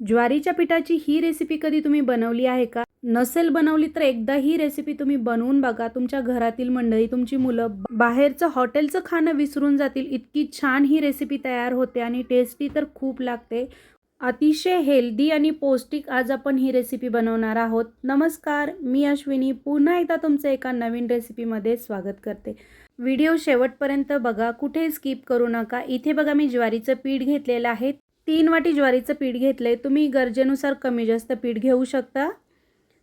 ज्वारीच्या पिठाची ही रेसिपी कधी तुम्ही बनवली आहे का? नसेल बनवली तर एकदा ही रेसिपी तुम्ही बनवून बघा. तुमच्या घरातील मंडळी तुमची मुलं बाहेरचं हॉटेलचं खाणं विसरून जातील. इतकी छान ही रेसिपी तयार होते आणि टेस्टी तर खूप लागते. अतिशय हेल्दी आणि पौष्टिक आज आपण ही रेसिपी बनवणार आहोत. नमस्कार मी अश्विनी. पुन्हा एकदा तुमचं एका नवीन रेसिपीमध्ये स्वागत करते. व्हिडिओ शेवटपर्यंत बघा. कुठे स्किप करू नका. इथे बघा मी ज्वारीचं पीठ घेतलेलं आहे. तीन वाटी ज्वारीचं पीठ घेतलं आहे तुम्ही गरजेनुसार कमी जास्त पीठ घेऊ शकता.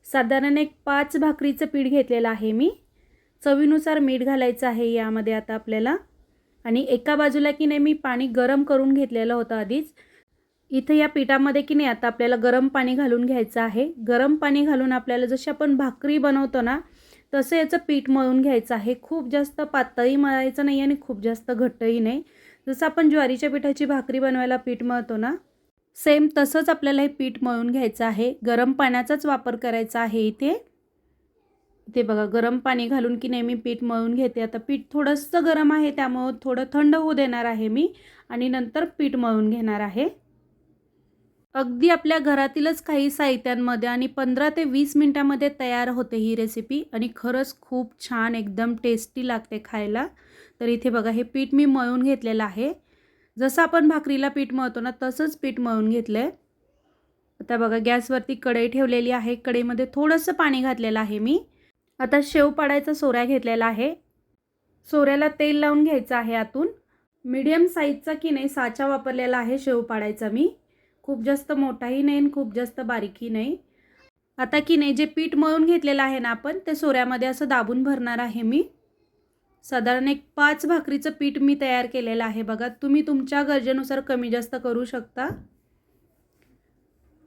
साधारण एक पाच भाकरीचं पीठ घेतलेलं आहे मी. चवीनुसार मीठ घालायचं आहे यामध्ये आता आपल्याला. आणि एका बाजूला की नाही मी पाणी गरम करून घेतलेलं होतं आधीच. इथं या पिठामध्ये की नाही आता आपल्याला गरम पाणी घालून घ्यायचं आहे. गरम पाणी घालून आपल्याला जशी आपण भाकरी बनवतो ना तसं याचं पीठ मळून घ्यायचं आहे. खूप जास्त पातळी मळायचं नाही आणि खूप जास्त घट्टही नाही. जसं आपण ज्वारीच्या पिठाची भाकरी बनवायला पीठ मळतो ना सेम तसंच आपल्याला हे पीठ मळून घ्यायचं आहे. गरम पाण्याचाच वापर करायचा आहे इथे. इथे बघा गरम पाणी घालून की नेहमी पीठ मळून घेते. आता पीठ थोडंसं गरम आहे त्यामुळं थोडं थंड होऊ देणार आहे मी आणि नंतर पीठ मळून घेणार आहे. अगदी आपल्या घरातीलच काही साहित्यांमध्ये आणि पंधरा ते वीस मिनटामध्ये तयार होते ही रेसिपी आणि खरंच खूप छान एकदम टेस्टी लागते खायला. तर इथे बघा हे पीठ मी मळून घेतलेलं आहे. जसं आपण भाकरीला पीठ मळतो ना तसंच पीठ मळून घेतलं आहे आता बघा गॅसवरती कढई ठेवलेली आहे. कढईमध्ये थोडंसं पाणी घातलेलं आहे मी. आता शेव पाडायचा सोऱ्या घेतलेला आहे. सोऱ्याला तेल लावून घ्यायचं आहे आतून. मीडियम साईजचा की नाही साचा वापरलेला आहे शेव पाडायचा मी. खूप जास्त मोठाही नाही आणि खूप जास्त बारीकही नाही. आता की नाही जे पीठ मळून घेतलेलं आहे ना आपण ते सोऱ्यामध्ये असं दाबून भरणार आहे मी. साधारण एक पाच भाकरीचं पीठ मी तयार केलेलं आहे बघा. तुम्ही तुमच्या गरजेनुसार कमी जास्त करू शकता.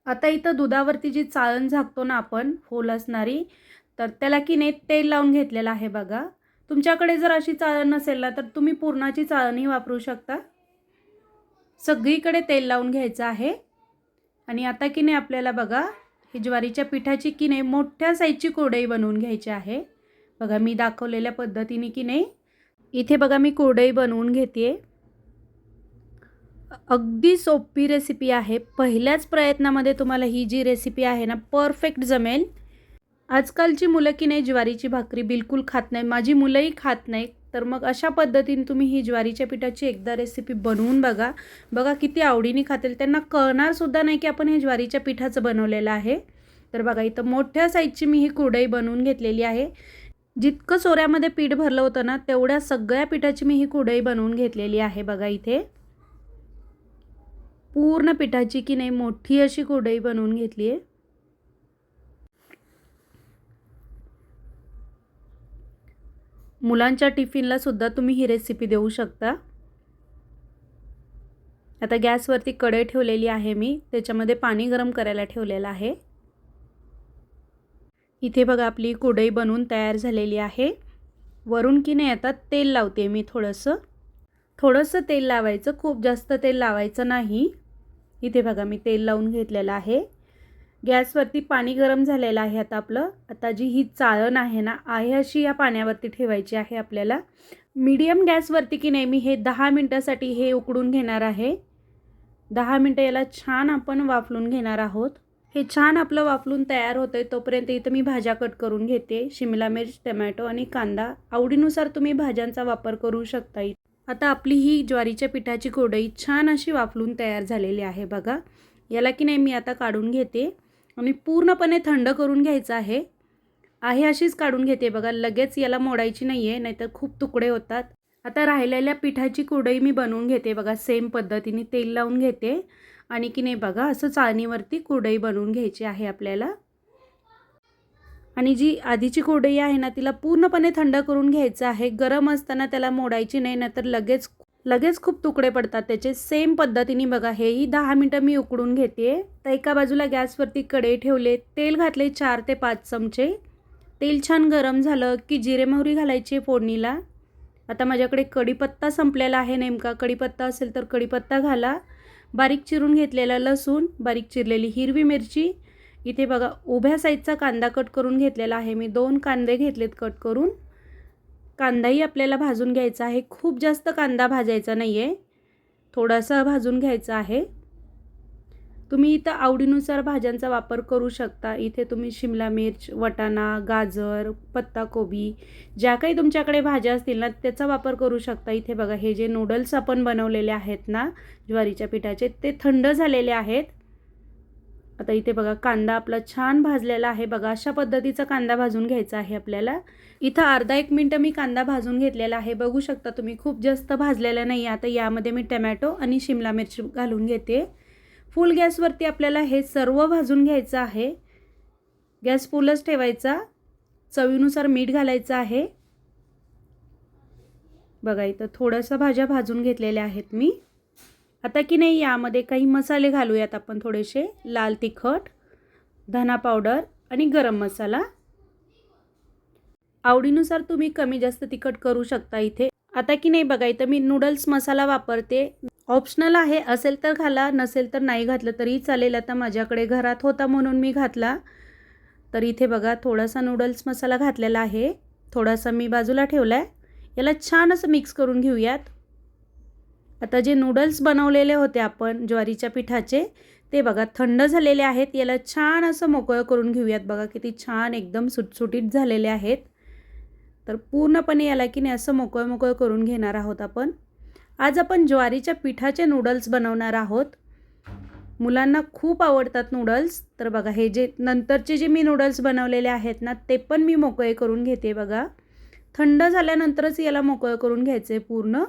आता इथं दुधावरती जी चाळण झाकतो ना आपण होल असणारी तर त्याला की नाही तेल लावून घेतलेलं आहे बघा. तुमच्याकडे जर अशी चाळण नसेल ना तर तुम्ही पूर्णाची चाळणही वापरू शकता. सगळीकडे तेल लावून घ्यायचं आहे. आणि आता की नाही आपल्याला बघा ही ज्वारीच्या पिठाची की नाही मोठ्या साईजची कोरडई बनवून घ्यायची आहे. बघा मी दाखवलेल्या पद्धतीने की नाही इथे बघा मी कोरडई बनवून घेते अगदी सोपी रेसिपी आहे. पहिल्याच प्रयत्नामध्ये तुम्हाला ही जी रेसिपी आहे ना परफेक्ट जमेल. आजकालची मुलं की नाही ज्वारीची भाकरी बिलकुल खात नाही. माझी मुलंही खात नाही. तर मग अशा पद्धतीने तुम्ही ही ज्वारीच्या पिठाची एकदा रेसिपी बनवून बघा. बघा किती आवडीने खातील. त्यांना कळणारसुद्धा नाही की आपण हे ज्वारीच्या पिठाचं बनवलेलं आहे. तर बघा इथं मोठ्या साईजची मी ही कुरडई बनवून घेतलेली आहे. जितकं सोऱ्यामध्ये पीठ भरलं होतं ना तेवढ्या सगळ्या पिठाची मी ही कुरडई बनवून घेतलेली आहे बघा इथे. पूर्ण पिठाची की नाही मोठी अशी कुरडई बनवून घेतली आहे. मुलांच्या टिफिनला सुद्धा तुम्ही ही रेसिपी देऊ शकता. आता गॅसवरती कढई ठेवलेली आहे मी. त्याच्यामध्ये पाणी गरम करायला ठेवलेलं आहे. इथे बघा आपली कुडई बनवून तयार झालेली आहे. वरून की नाही आता तेल लावते मी थोडंसं. थोडंसं तेल लावायचं खूप जास्त तेल लावायचं नाही. इथे बघा मी तेल लावून घेतलेलं आहे. गॅसवरती पाणी गरम झालेलं आहे आता आपलं. आता जी ही चाळण आहे ना आहे अशी या पाण्यावरती ठेवायची आहे आपल्याला. मीडियम गॅसवरती की नाही मी हे दहा मिनटासाठी हे उकडून घेणार आहे. दहा मिनटं याला छान आपण वाफलून घेणार आहोत. हे छान आपलं वाफलून तयार होतं आहे तोपर्यंत इथं मी भाज्या कट करून घेते. शिमला मिर्च टमॅटो आणि कांदा आवडीनुसार तुम्ही भाज्यांचा वापर करू शकता आता आपली ही ज्वारीच्या पिठाची कोडई छान अशी वाफलून तयार झालेली आहे बघा. याला की नाही मी आता काढून घेते. आणि पूर्णपणे थंड करून घ्यायचं आहे. आहे अशीच काढून घेते बघा. लगेच याला मोडायची नाही आहे नाहीतर खूप तुकडे होतात. आता राहिलेल्या पिठाची कुडई मी बनवून घेते बघा. सेम पद्धतीने तेल लावून घेते. आणि की नाही बघा असं चाळणीवरती कुडई बनवून घ्यायची आहे आपल्याला. आणि जी आधीची कुडई आहे ना तिला पूर्णपणे थंड करून घ्यायचं आहे. गरम असताना त्याला मोडायची नाही नाहीतर लगेच लगेच खूप तुकडे पडतात त्याचे. सेम पद्धतीने बघा हेही दहा मिनटं मी उकडून घेते. तर एका बाजूला गॅसवरती कढई ठेवले. तेल घातले चार ते पाच चमचे. तेल छान गरम झालं की जिरे मोहरी घालायची फोडणीला. आता माझ्याकडे कढीपत्ता संपलेला आहे नेमका. कढीपत्ता असेल तर कढीपत्ता घाला. बारीक चिरून घेतलेला लसूण बारीक चिरलेली हिरवी मिरची. इथे बघा उभ्या साईजचा कांदा कट करून घेतलेला आहे मी. दोन कांदे घेतलेत कट करून. कांदाही आपल्याला भाजून घ्यायचा आहे. खूप जास्त कांदा भाजायचा नाही आहे थोडासा भाजून घ्यायचा आहे. तुम्ही इथं आवडीनुसार भाज्यांचा वापर करू शकता. इथे तुम्ही शिमला मिर्च वटाणा गाजर पत्ताकोबी ज्या काही तुमच्याकडे भाज्या असतील ना त्याचा वापर करू शकता. इथे बघा हे जे नूडल्स आपण बनवलेले आहेत ना ज्वारीच्या पिठाचे ते थंड झालेले आहेत. आता इथे बघा कांदा आपला छान भाजलेला आहे. बघा अशा पद्धतीचा कांदा भाजून घ्यायचा आहे आपल्याला. इथं अर्धा एक मिनटं मी कांदा भाजून घेतलेला आहे. बघू शकता तुम्ही खूप जास्त भाजलेला नाही आता यामध्ये मी टमॅटो आणि शिमला मिरची घालून घेते. फुल गॅसवरती आपल्याला हे सर्व भाजून घ्यायचं आहे. गॅस फुलच ठेवायचा. चवीनुसार मीठ घालायचं आहे. बघा इथं थोडंसं भाज्या भाजून घेतलेल्या आहेत मी. आता की नाही यामध्ये काही मसाले घालूयात आपण थोडेसे. लाल तिखट धना पावडर आणि गरम मसाला. आवडीनुसार तुम्ही कमी जास्त तिखट करू शकता इथे. आता की नाही बघा इथं मी नूडल्स मसाला वापरते. ऑप्शनल आहे असेल तर घाला नसेल तर नाही घातलं तरी चालेल. आता माझ्याकडे घरात होता म्हणून मी घातला. तर इथे बघा थोडासा नूडल्स मसाला घातलेला आहे. थोडासा मी बाजूला ठेवला आहे याला छान असं मिक्स करून घेऊयात. आता जे नूडल्स बनवलेले होते आपण ज्वारीच्या पिठाचे ते बघा थंड झालेले आहेत. याला छान असं मोकळं करून घेऊयात बघा किती छान एकदम सुटसुटीत झालेले आहेत. तर पूर्णपणे याला की नाही असं मोकळं मोकळं करून घेणार आहोत आपण. आज आपण ज्वारीच्या पिठाचे नूडल्स बनवणार आहोत. मुलांना खूप आवडतात नूडल्स तर बघा हे जे नंतरचे जे मी नूडल्स बनवलेले आहेत ना ते पण मी मोकळे करून घेते बघा. थंड झाल्यानंतरच याला मोकळं करून घ्यायचं आहे पूर्ण.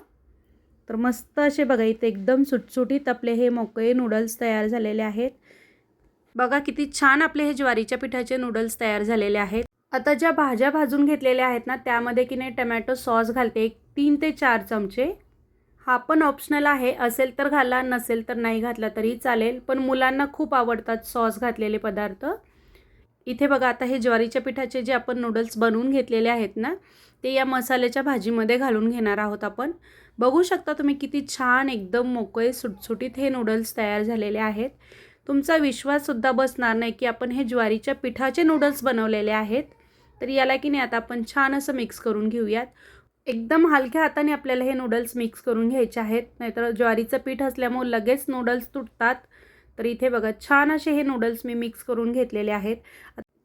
तर मस्त असे बघा इथे एकदम सुटसुटीत आपले हे मोकळे नूडल्स तयार झालेले आहेत. बघा किती छान आपले हे ज्वारीच्या पिठाचे नूडल्स तयार झालेले आहेत. आता ज्या भाज्या भाजून घेतलेल्या आहेत ना त्यामध्ये की नाही टमॅटो सॉस घालते एक तीन ते चार चमचे. हा पण ऑप्शनल आहे असेल तर घाला नसेल तर नाही घातला तरी चालेल पण मुलांना खूप आवडतात सॉस घातलेले पदार्थ. इथे बघा आता हे ज्वारीच्या पिठाचे जे आपण नूडल्स बनवून घेतलेले आहेत ना ते या मसाल्याच्या भाजीमध्ये घालून घेणार आहोत आपण. बघू शकता तुम्ही किती छान एकदम मोकळे सुटसुटीत हे नूडल्स तयार झालेले आहेत. तुमचा विश्वाससुद्धा बसणार नाही की आपण हे ज्वारीच्या पिठाचे नूडल्स बनवलेले आहेत. तर याला की नाही आता आपण छान असं मिक्स करून घेऊयात. एकदम हलक्या हाताने आपल्याला हे नूडल्स मिक्स करून घ्यायचे आहेत. नाहीतर ज्वारीचं पीठ असल्यामुळे लगेच नूडल्स तुटतात. तर इथे बघा छान असे हे नूडल्स मी मिक्स करून घेतलेले आहेत.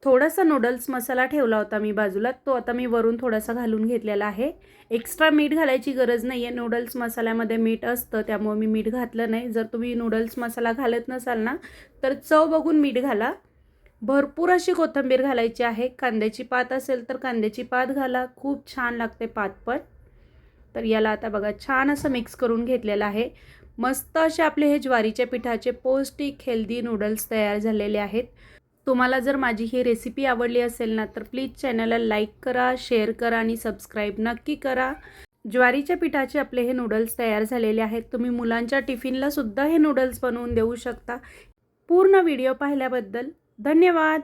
थोडासा नूडल्स मसाला ठेवला होता मी बाजूला तो आता मी वरून थोडासा घालून घेतलेला आहे. एक्स्ट्रा मीठ घालायची गरज नाही आहे नूडल्स मसाल्यामध्ये मीठ असतं त्यामुळे मी मीठ घातलं नाही. जर तुम्ही नूडल्स मसाला घालत नसाल ना तर चव बघून मीठ घाला. भरपूर अशी कोथिंबीर घालायची आहे. कांद्याची पात असेल तर कांद्याची पात घाला. खूप छान लागते पात पण. तर याला आता बघा छान असं मिक्स करून घेतलेलं आहे. मस्त असे आपले हे ज्वारीच्या पिठाचे पौष्टिक हेल्दी नूडल्स तयार झालेले आहेत. तुम्हाला जर माझी ही रेसिपी आवडली असेल ना तर प्लीज चॅनलला लाईक करा शेअर करा आणि सबस्क्राईब नक्की करा. ज्वारीच्या पिठाचे आपले हे नूडल्स तयार झालेले आहेत. तुम्ही मुलांच्या टिफिनला सुद्धा हे नूडल्स बनवून देऊ शकता. पूर्ण व्हिडिओ पाहिल्याबद्दल धन्यवाद!